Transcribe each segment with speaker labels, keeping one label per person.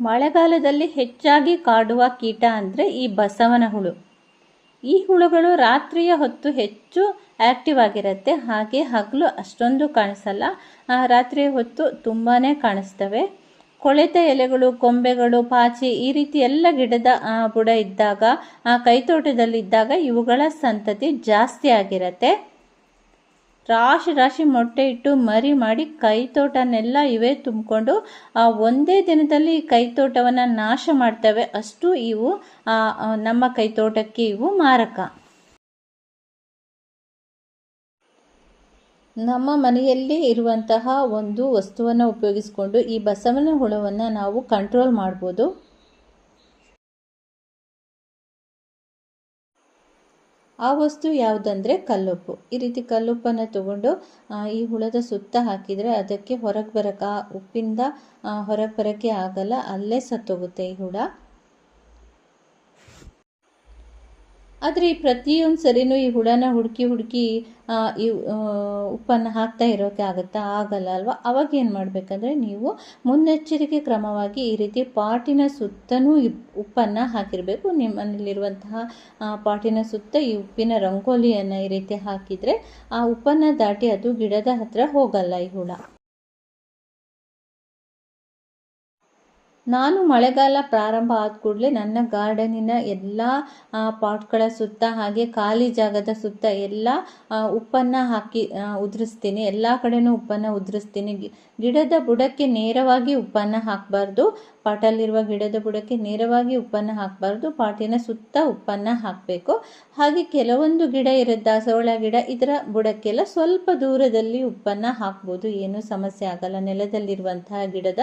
Speaker 1: ಮಳೆಗಾಲದಲ್ಲಿ ಹೆಚ್ಚಾಗಿ ಕಾಡುವ ಕೀಟ ಅಂದರೆ ಈ ಬಸವನ ಹುಳು. ಈ ಹುಳುಗಳು ರಾತ್ರಿಯ ಹೊತ್ತು ಹೆಚ್ಚು ಆ್ಯಕ್ಟಿವ್ ಆಗಿರುತ್ತೆ. ಹಾಗೆ ಹಗಲು ಅಷ್ಟೊಂದು ಕಾಣಿಸಲ್ಲ. ರಾತ್ರಿಯ ಹೊತ್ತು ತುಂಬಾ ಕಾಣಿಸ್ತವೆ. ಕೊಳೆತ ಎಲೆಗಳು, ಕೊಂಬೆಗಳು, ಪಾಚಿ ಈ ರೀತಿ ಎಲ್ಲ ಗಿಡದ ಬುಡ ಇದ್ದಾಗ, ಆ ಕೈತೋಟದಲ್ಲಿದ್ದಾಗ ಇವುಗಳ ಸಂತತಿ ಜಾಸ್ತಿ ಆಗಿರತ್ತೆ. ರಾಶಿ ರಾಶಿ ಮೊಟ್ಟೆ ಇಟ್ಟು ಮರಿ ಮಾಡಿ ಕೈತೋಟನೆಲ್ಲ ಇವೇ ತುಂಬಿಕೊಂಡು ಆ ಒಂದೇ ದಿನದಲ್ಲಿ ಕೈತೋಟವನ್ನು ನಾಶ ಮಾಡ್ತವೆ. ಅಷ್ಟು ಇವು ನಮ್ಮ ಕೈತೋಟಕ್ಕೆ ಇವು ಮಾರಕ. ನಮ್ಮ ಮನೆಯಲ್ಲಿ ಇರುವಂತಹ ಒಂದು ವಸ್ತುವನ್ನು ಉಪಯೋಗಿಸಿಕೊಂಡು ಈ ಬಸವನ ಹುಳವನ್ನು ನಾವು ಕಂಟ್ರೋಲ್ ಮಾಡ್ಬೋದು. ಆ ವಸ್ತು ಯಾವುದಂದರೆ ಕಲ್ಲುಪ್ಪು. ಈ ರೀತಿ ಕಲ್ಲುಪ್ಪನ್ನು ತಗೊಂಡು ಈ ಹುಳದ ಸುತ್ತ ಹಾಕಿದರೆ ಅದಕ್ಕೆ ಹೊರಗೆ ಬರೋಕ್ಕೆ ಆ ಉಪ್ಪಿಂದ ಹೊರಗೆ ಬರೋಕ್ಕೆ ಆಗಲ್ಲ, ಅಲ್ಲೇ ಸತ್ತೋಗುತ್ತೆ ಈ ಹುಳ. ಆದರೆ ಈ ಪ್ರತಿಯೊಂದು ಸರಿನೂ ಈ ಹುಳನ ಹುಡುಕಿ ಹುಡುಕಿ ಈ ಉಪ್ಪನ್ನು ಹಾಕ್ತಾ ಇರೋಕೆ ಆಗುತ್ತಾ? ಆಗಲ್ಲ ಅಲ್ವಾ? ಅವಾಗ ಏನು ಮಾಡಬೇಕಂದ್ರೆ ನೀವು ಮುನ್ನೆಚ್ಚರಿಕೆ ಕ್ರಮವಾಗಿ ಈ ರೀತಿ ಪಾಟಿನ ಸುತ್ತನೂ ಉಪ್ಪನ್ನು ಹಾಕಿರಬೇಕು. ನಿಮ್ಮಲ್ಲಿರುವಂತಹ ಪಾಟಿನ ಸುತ್ತ ಈ ಉಪ್ಪಿನ ರಂಗೋಲಿಯನ್ನು ಈ ರೀತಿ ಹಾಕಿದರೆ ಆ ಉಪ್ಪನ್ನು ದಾಟಿ ಅದು ಗಿಡದ ಹತ್ತಿರ ಹೋಗಲ್ಲ ಈ ಹುಳ. ನಾನು ಮಳೆಗಾಲ ಪ್ರಾರಂಭ ಆದ ಕೂಡಲೇ ನನ್ನ ಗಾರ್ಡನಿನ ಎಲ್ಲ ಪಾಟ್ಗಳ ಸುತ್ತ ಹಾಗೆ ಖಾಲಿ ಜಾಗದ ಸುತ್ತ ಎಲ್ಲ ಉಪ್ಪನ್ನು ಹಾಕಿ ಉದುರಿಸ್ತೀನಿ. ಎಲ್ಲ ಕಡೆನೂ ಉಪ್ಪನ್ನು ಉದುರಿಸ್ತೀನಿ. ಗಿಡದ ಬುಡಕ್ಕೆ ನೇರವಾಗಿ ಉಪ್ಪನ್ನು ಹಾಕಬಾರ್ದು. ಪಾಟಲ್ಲಿರುವ ಗಿಡದ ಬುಡಕ್ಕೆ ನೇರವಾಗಿ ಉಪ್ಪನ್ನು ಹಾಕಬಾರ್ದು. ಪಾಟಿನ ಸುತ್ತ ಉಪ್ಪನ್ನು ಹಾಕಬೇಕು. ಹಾಗೆ ಕೆಲವೊಂದು ಗಿಡ ಇರುತ್ತೆ, ದಾಸವಾಳ ಗಿಡ, ಇದರ ಬುಡಕ್ಕೆಲ್ಲ ಸ್ವಲ್ಪ ದೂರದಲ್ಲಿ ಉಪ್ಪನ್ನು ಹಾಕ್ಬೋದು. ಏನೂ ಸಮಸ್ಯೆ ಆಗಲ್ಲ. ನೆಲದಲ್ಲಿರುವಂತಹ ಗಿಡದ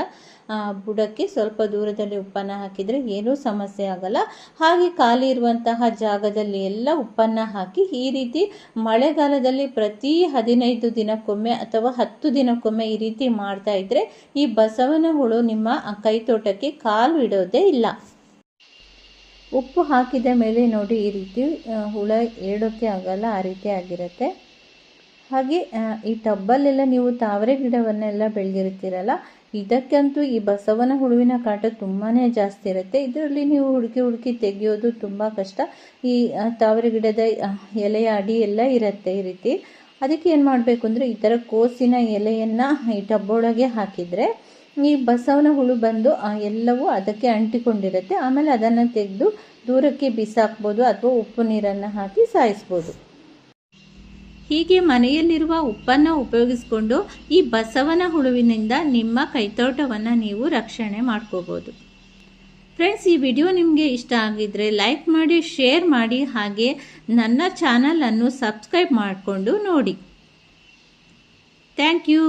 Speaker 1: ಬುಡಕ್ಕೆ ಸ್ವಲ್ಪ ದೂರದಲ್ಲಿ ಉಪ್ಪನ್ನು ಹಾಕಿದರೆ ಏನೂ ಸಮಸ್ಯೆ ಆಗಲ್ಲ. ಹಾಗೆ ಖಾಲಿ ಇರುವಂತಹ ಜಾಗದಲ್ಲಿ ಎಲ್ಲ ಉಪ್ಪನ್ನು ಹಾಕಿ ಈ ರೀತಿ ಮಳೆಗಾಲದಲ್ಲಿ ಪ್ರತಿ ಹದಿನೈದು ದಿನಕ್ಕೊಮ್ಮೆ ಅಥವಾ ಹತ್ತು ದಿನಕ್ಕೊಮ್ಮೆ ಈ ರೀತಿ ಮಾಡ್ತಾ ಇದ್ರೆ ಈ ಬಸವನ ಹುಳು ನಿಮ್ಮ ಕೈತೋಟಕ್ಕೆ ಕಾಲು ಇಡೋದೇ ಇಲ್ಲ. ಉಪ್ಪು ಹಾಕಿದ ಮೇಲೆ ನೋಡಿ ಈ ರೀತಿ ಹುಳ ಏಳೋಕ್ಕೆ ಆಗಲ್ಲ, ಆ ರೀತಿ ಆಗಿರುತ್ತೆ. ಹಾಗೆ ಈ ಟಬ್ಬಲ್ಲೆಲ್ಲ ನೀವು ತಾವರೆ ಗಿಡವನ್ನೆಲ್ಲ ಬೆಳೆದಿರ್ತೀರಲ್ಲ ಇದಕ್ಕಂತೂ ಈ ಬಸವನ ಹುಳುವಿನ ಕಾಟ ತುಂಬಾ ಜಾಸ್ತಿ ಇರುತ್ತೆ. ಇದರಲ್ಲಿ ನೀವು ಹುಡುಕಿ ಹುಡುಕಿ ತೆಗೆಯೋದು ತುಂಬ ಕಷ್ಟ. ಈ ತಾವರೆ ಗಿಡದ ಎಲೆಯ ಅಡಿ ಎಲ್ಲ ಇರುತ್ತೆ ಈ ರೀತಿ. ಅದಕ್ಕೆ ಏನು ಮಾಡಬೇಕು ಅಂದರೆ ಈ ಥರ ಕೋಸಿನ ಎಲೆಯನ್ನು ಈ ಟಬ್ಬೊಳಗೆ ಹಾಕಿದರೆ ಈ ಬಸವನ ಹುಳು ಬಂದು ಎಲ್ಲವೂ ಅದಕ್ಕೆ ಅಂಟಿಕೊಂಡಿರುತ್ತೆ. ಆಮೇಲೆ ಅದನ್ನು ತೆಗೆದು ದೂರಕ್ಕೆ ಬಿಸಾಕ್ಬೋದು ಅಥವಾ ಉಪ್ಪು ನೀರನ್ನು ಹಾಕಿ ಸಾಯಿಸ್ಬೋದು. ಹೀಗೆ ಮನೆಯಲ್ಲಿರುವ ಉಪ್ಪನ್ನು ಉಪಯೋಗಿಸಿಕೊಂಡು ಈ ಬಸವನ ಹುಳುವಿನಿಂದ ನಿಮ್ಮ ಕೈತೋಟವನ್ನು ನೀವು ರಕ್ಷಣೆ ಮಾಡ್ಕೋಬೋದು. ಫ್ರೆಂಡ್ಸ್ ಈ ವಿಡಿಯೋ ನಿಮಗೆ ಇಷ್ಟ ಆಗಿದ್ರೆ ಲೈಕ್ ಮಾಡಿ ಶೇರ್ ಮಾಡಿ, ಹಾಗೆ ನನ್ನ ಚಾನಲನ್ನು ಸಬ್ಸ್ಕ್ರೈಬ್ ಮಾಡಿಕೊಂಡು ನೋಡಿ. Thank you